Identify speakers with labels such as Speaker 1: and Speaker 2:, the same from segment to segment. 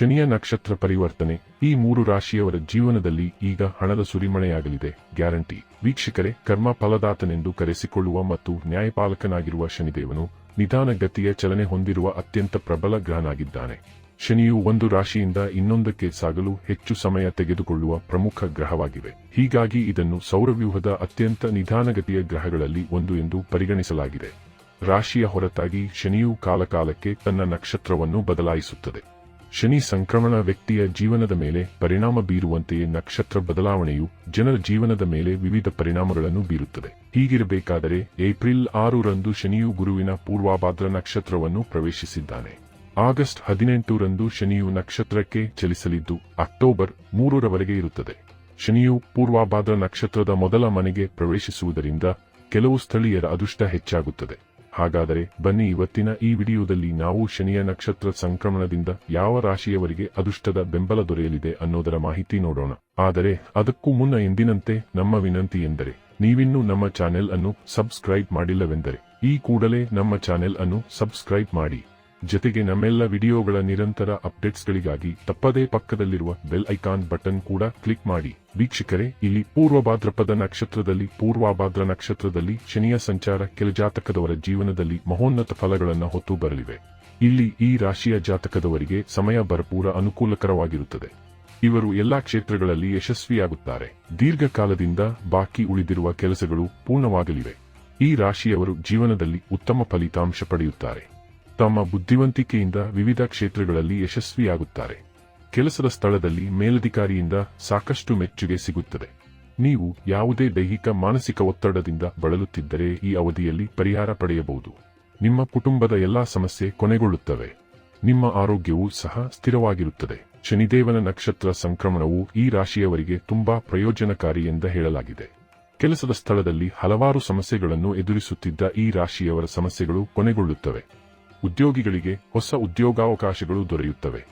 Speaker 1: ಶನಿಯ ನಕ್ಷತ್ರ ಪರಿವರ್ತನೆ. ಈ ಮೂರು ರಾಶಿಯವರ ಜೀವನದಲ್ಲಿ ಈಗ ಹಣದ ಸುರಿಮಳೆಯಾಗಲಿದೆ. ಗ್ಯಾರಂಟಿ. ವೀಕ್ಷಕರೇ, ಕರ್ಮ ಫಲದಾತನೆಂದು ಕರೆಸಿಕೊಳ್ಳುವ ಮತ್ತು ನ್ಯಾಯಪಾಲಕನಾಗಿರುವ ಶನಿದೇವನು ನಿಧಾನಗತಿಯ ಚಲನೆ ಹೊಂದಿರುವ ಅತ್ಯಂತ ಪ್ರಬಲ ಗ್ರಹನಾಗಿದ್ದಾನೆ. ಶನಿಯು ಒಂದು ರಾಶಿಯಿಂದ ಇನ್ನೊಂದಕ್ಕೆ ಸಾಗಲು ಹೆಚ್ಚು ಸಮಯ ತೆಗೆದುಕೊಳ್ಳುವ ಪ್ರಮುಖ ಗ್ರಹವಾಗಿವೆ. ಹೀಗಾಗಿ ಇದನ್ನು ಸೌರವ್ಯೂಹದ ಅತ್ಯಂತ ನಿಧಾನಗತಿಯ ಗ್ರಹಗಳಲ್ಲಿ ಒಂದು ಎಂದು ಪರಿಗಣಿಸಲಾಗಿದೆ. ರಾಶಿಯ ಹೊರತಾಗಿ ಶನಿಯು ಕಾಲಕಾಲಕ್ಕೆ ತನ್ನ ನಕ್ಷತ್ರವನ್ನು ಬದಲಾಯಿಸುತ್ತದೆ. ಶನಿ ಸಂಕ್ರಮಣ ವ್ಯಕ್ತಿಯ ಜೀವನದ ಮೇಲೆ ಪರಿಣಾಮ ಬೀರುವಂತೆಯೇ ನಕ್ಷತ್ರ ಬದಲಾವಣೆಯು ಜನರ ಜೀವನದ ಮೇಲೆ ವಿವಿಧ ಪರಿಣಾಮಗಳನ್ನು ಬೀರುತ್ತದೆ. ಹೀಗಿರಬೇಕಾದರೆ ಏಪ್ರಿಲ್ ಆರರಂದು ಶನಿಯು ಗುರುವಿನ ಪೂರ್ವಾಭಾದ್ರ ನಕ್ಷತ್ರವನ್ನು ಪ್ರವೇಶಿಸಿದ್ದಾನೆ. ಆಗಸ್ಟ್ ಹದಿನೆಂಟರಂದು ಶನಿಯು ನಕ್ಷತ್ರಕ್ಕೆ ಚಲಿಸಲಿದ್ದು ಅಕ್ಟೋಬರ್ ಮೂರರವರೆಗೆ ಇರುತ್ತದೆ. ಶನಿಯು ಪೂರ್ವಾಭಾದ್ರ ನಕ್ಷತ್ರದ ಮೊದಲ ಮನೆಗೆ ಪ್ರವೇಶಿಸುವುದರಿಂದ ಕೆಲವು ಸ್ಥಳೀಯರ ಅದೃಷ್ಟ ಹೆಚ್ಚಾಗುತ್ತದೆ. ಹಾಗಾದರೆ ಬನ್ನಿ ಇವತ್ತಿನ ಈ ವಿಡಿಯೋದಲ್ಲಿ ನಾವು ಶನಿಯ ನಕ್ಷತ್ರ ಸಂಕ್ರಮಣದಿಂದ ಯಾವ ರಾಶಿಯವರಿಗೆ ಅದೃಷ್ಟದ ಬೆಂಬಲ ದೊರೆಯಲಿದೆ ಅನ್ನೋದರ ಮಾಹಿತಿ ನೋಡೋಣ. ಆದರೆ ಅದಕ್ಕೂ ಮುನ್ನ ಎಂದಿನಂತೆ ನಮ್ಮ ವಿನಂತಿ ಎಂದರೆ, ನೀವಿನ್ನೂ ನಮ್ಮ ಚಾನೆಲ್ ಅನ್ನು ಸಬ್ಸ್ಕ್ರೈಬ್ ಮಾಡಿಲ್ಲವೆಂದರೆ, ಈ ಕೂಡಲೇ ನಮ್ಮ ಚಾನೆಲ್ ಅನ್ನು ಸಬ್ಸ್ಕ್ರೈಬ್ ಮಾಡಿ. ಜೊತೆಗೆ ನಮ್ಮೆಲ್ಲ ವಿಡಿಯೋಗಳ ನಿರಂತರ ಅಪ್ಡೇಟ್ಸ್ಗಳಿಗಾಗಿ ತಪ್ಪದೇ ಪಕ್ಕದಲ್ಲಿರುವ ಬೆಲ್ ಐಕಾನ್ ಬಟನ್ ಕೂಡ ಕ್ಲಿಕ್ ಮಾಡಿ. ವೀಕ್ಷಕರೇ, ಇಲ್ಲಿ ಪೂರ್ವಭಾದ್ರಪದ ನಕ್ಷತ್ರದಲ್ಲಿ ಪೂರ್ವಾಭಾದ್ರ ನಕ್ಷತ್ರದಲ್ಲಿ ಶನಿಯ ಸಂಚಾರ ಕೆಲ ಜಾತಕದವರ ಜೀವನದಲ್ಲಿ ಮಹೋನ್ನತ ಫಲಗಳನ್ನು ಹೊತ್ತು ಬರಲಿವೆ. ಇಲ್ಲಿ ಈ ರಾಶಿಯ ಜಾತಕದವರಿಗೆ ಸಮಯ ಭರಪೂರ ಅನುಕೂಲಕರವಾಗಿರುತ್ತದೆ. ಇವರು ಎಲ್ಲಾ ಕ್ಷೇತ್ರಗಳಲ್ಲಿ ಯಶಸ್ವಿಯಾಗುತ್ತಾರೆ. ದೀರ್ಘಕಾಲದಿಂದ ಬಾಕಿ ಉಳಿದಿರುವ ಕೆಲಸಗಳು ಪೂರ್ಣವಾಗಲಿವೆ. ಈ ರಾಶಿಯವರು ಜೀವನದಲ್ಲಿ ಉತ್ತಮ ಫಲಿತಾಂಶ ಪಡೆಯುತ್ತಾರೆ. ತಮ್ಮ ಬುದ್ಧಿವಂತಿಕೆಯಿಂದ ವಿವಿಧ ಕ್ಷೇತ್ರಗಳಲ್ಲಿ ಯಶಸ್ವಿಯಾಗುತ್ತಾರೆ. ಕೆಲಸದ ಸ್ಥಳದಲ್ಲಿ ಮೇಲಧಿಕಾರಿಯಿಂದ ಸಾಕಷ್ಟು ಮೆಚ್ಚುಗೆ ಸಿಗುತ್ತದೆ. ನೀವು ಯಾವುದೇ ದೈಹಿಕ, ಮಾನಸಿಕ ಒತ್ತಡದಿಂದ ಬಳಲುತ್ತಿದ್ದರೆ ಈ ಅವಧಿಯಲ್ಲಿ ಪರಿಹಾರ ಪಡೆಯಬಹುದು. ನಿಮ್ಮ ಕುಟುಂಬದ ಎಲ್ಲಾ ಸಮಸ್ಯೆ ಕೊನೆಗೊಳ್ಳುತ್ತವೆ. ನಿಮ್ಮ ಆರೋಗ್ಯವೂ ಸಹ ಸ್ಥಿರವಾಗಿರುತ್ತದೆ. ಶನಿದೇವನ ನಕ್ಷತ್ರ ಸಂಕ್ರಮಣವು ಈ ರಾಶಿಯವರಿಗೆ ತುಂಬಾ ಪ್ರಯೋಜನಕಾರಿ ಎಂದು ಹೇಳಲಾಗಿದೆ. ಕೆಲಸದ ಸ್ಥಳದಲ್ಲಿ ಹಲವಾರು ಸಮಸ್ಯೆಗಳನ್ನು ಎದುರಿಸುತ್ತಿದ್ದ ಈ ರಾಶಿಯವರ ಸಮಸ್ಯೆಗಳು ಕೊನೆಗೊಳ್ಳುತ್ತವೆ. ಉದ್ಯೋಗಿಗಳಿಗೆ ಹೊಸ ಉದ್ಯೋಗಾವಕಾಶಗಳು ದೊರೆಯುತ್ತವೆ.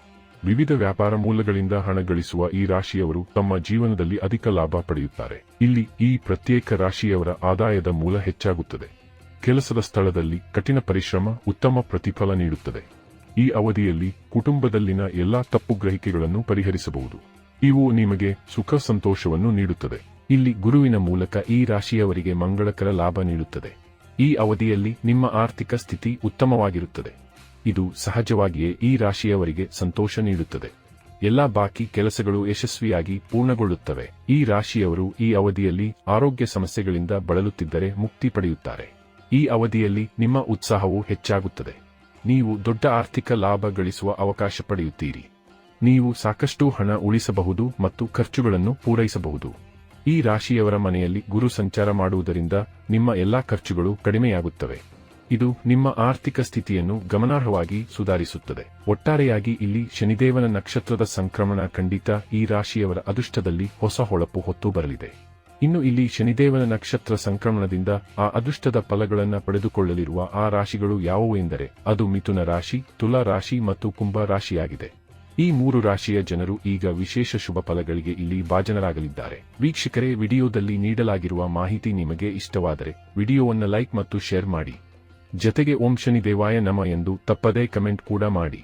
Speaker 1: ವಿವಿಧ ವ್ಯಾಪಾರ ಮೂಲಗಳಿಂದ ಹಣ ಗಳಿಸುವ ಈ ರಾಶಿಯವರು ತಮ್ಮ ಜೀವನದಲ್ಲಿ ಅಧಿಕ ಲಾಭ ಪಡೆಯುತ್ತಾರೆ. ಇಲ್ಲಿ ಈ ಪ್ರತ್ಯೇಕ ರಾಶಿಯವರ ಆದಾಯದ ಮೂಲ ಹೆಚ್ಚಾಗುತ್ತದೆ. ಕೆಲಸದ ಸ್ಥಳದಲ್ಲಿ ಕಠಿಣ ಪರಿಶ್ರಮ, ಉತ್ತಮ ಪ್ರತಿಫಲ ನೀಡುತ್ತದೆ. ಈ ಅವಧಿಯಲ್ಲಿ ಕುಟುಂಬದಲ್ಲಿನ ಎಲ್ಲಾ ತಪ್ಪು ಗ್ರಹಿಕೆಗಳನ್ನು ಪರಿಹರಿಸಬಹುದು. ಇವು ನಿಮಗೆ ಸುಖ ಸಂತೋಷವನ್ನು ನೀಡುತ್ತದೆ. ಇಲ್ಲಿ ಗುರುವಿನ ಮೂಲಕ ಈ ರಾಶಿಯವರಿಗೆ ಮಂಗಳಕರ ಲಾಭ ನೀಡುತ್ತದೆ. ಈ ಅವಧಿಯಲ್ಲಿ ನಿಮ್ಮ ಆರ್ಥಿಕ ಸ್ಥಿತಿ ಉತ್ತಮವಾಗಿರುತ್ತದೆ. ಇದು ಸಹಜವಾಗಿಯೇ ಈ ರಾಶಿಯವರಿಗೆ ಸಂತೋಷ ನೀಡುತ್ತದೆ. ಎಲ್ಲಾ ಬಾಕಿ ಕೆಲಸಗಳು ಯಶಸ್ವಿಯಾಗಿ ಪೂರ್ಣಗೊಳ್ಳುತ್ತವೆ. ಈ ರಾಶಿಯವರು ಈ ಅವಧಿಯಲ್ಲಿ ಆರೋಗ್ಯ ಸಮಸ್ಯೆಗಳಿಂದ ಬಳಲುತ್ತಿದ್ದರೆ ಮುಕ್ತಿ ಪಡೆಯುತ್ತಾರೆ. ಈ ಅವಧಿಯಲ್ಲಿ ನಿಮ್ಮ ಉತ್ಸಾಹವು ಹೆಚ್ಚಾಗುತ್ತದೆ. ನೀವು ದೊಡ್ಡ ಆರ್ಥಿಕ ಲಾಭ ಗಳಿಸುವ ಅವಕಾಶ ಪಡೆಯುತ್ತೀರಿ. ನೀವು ಸಾಕಷ್ಟು ಹಣ ಉಳಿಸಬಹುದು ಮತ್ತು ಖರ್ಚುಗಳನ್ನು ಪೂರೈಸಬಹುದು. ಈ ರಾಶಿಯವರ ಮನೆಯಲ್ಲಿ ಗುರು ಸಂಚಾರ ಮಾಡುವುದರಿಂದ ನಿಮ್ಮ ಎಲ್ಲಾ ಖರ್ಚುಗಳು ಕಡಿಮೆಯಾಗುತ್ತವೆ. ಇದು ನಿಮ್ಮ ಆರ್ಥಿಕ ಸ್ಥಿತಿಯನ್ನು ಗಮನಾರ್ಹವಾಗಿ ಸುಧಾರಿಸುತ್ತದೆ. ಒಟ್ಟಾರೆಯಾಗಿ ಇಲ್ಲಿ ಶನಿದೇವನ ನಕ್ಷತ್ರದ ಸಂಕ್ರಮಣ ಖಂಡಿತ ಈ ರಾಶಿಯವರ ಅದೃಷ್ಟದಲ್ಲಿ ಹೊಸ ಹೊಳಪು ಹೊತ್ತು ಬರಲಿದೆ. ಇನ್ನು ಇಲ್ಲಿ ಶನಿದೇವನ ನಕ್ಷತ್ರ ಸಂಕ್ರಮಣದಿಂದ ಆ ಅದೃಷ್ಟದ ಫಲಗಳನ್ನು ಪಡೆದುಕೊಳ್ಳಲಿರುವ ಆ ರಾಶಿಗಳು ಯಾವುವು ಎಂದರೆ ಅದು ಮಿಥುನ ರಾಶಿ, ತುಲಾ ರಾಶಿ ಮತ್ತು ಕುಂಭ ರಾಶಿಯಾಗಿದೆ. ಈ ಮೂರು ರಾಶಿಯ ಜನರು ಈಗ ವಿಶೇಷ ಶುಭ ಫಲಗಳಿಗೆ ಇಲ್ಲಿ ಭಾಜನರಾಗಲಿದ್ದಾರೆ. ವೀಕ್ಷಕರೇ, ವಿಡಿಯೋದಲ್ಲಿ ನೀಡಲಾಗಿರುವ ಮಾಹಿತಿ ನಿಮಗೆ ಇಷ್ಟವಾದರೆ ವಿಡಿಯೋವನ್ನು ಲೈಕ್ ಮತ್ತು ಶೇರ್ ಮಾಡಿ. ಜತೆಗೆ ಓಂ ಶನಿ ದೇವಾಯ ನಮ ಎಂದು ತಪ್ಪದೇ ಕಮೆಂಟ್ ಕೂಡ ಮಾಡಿ.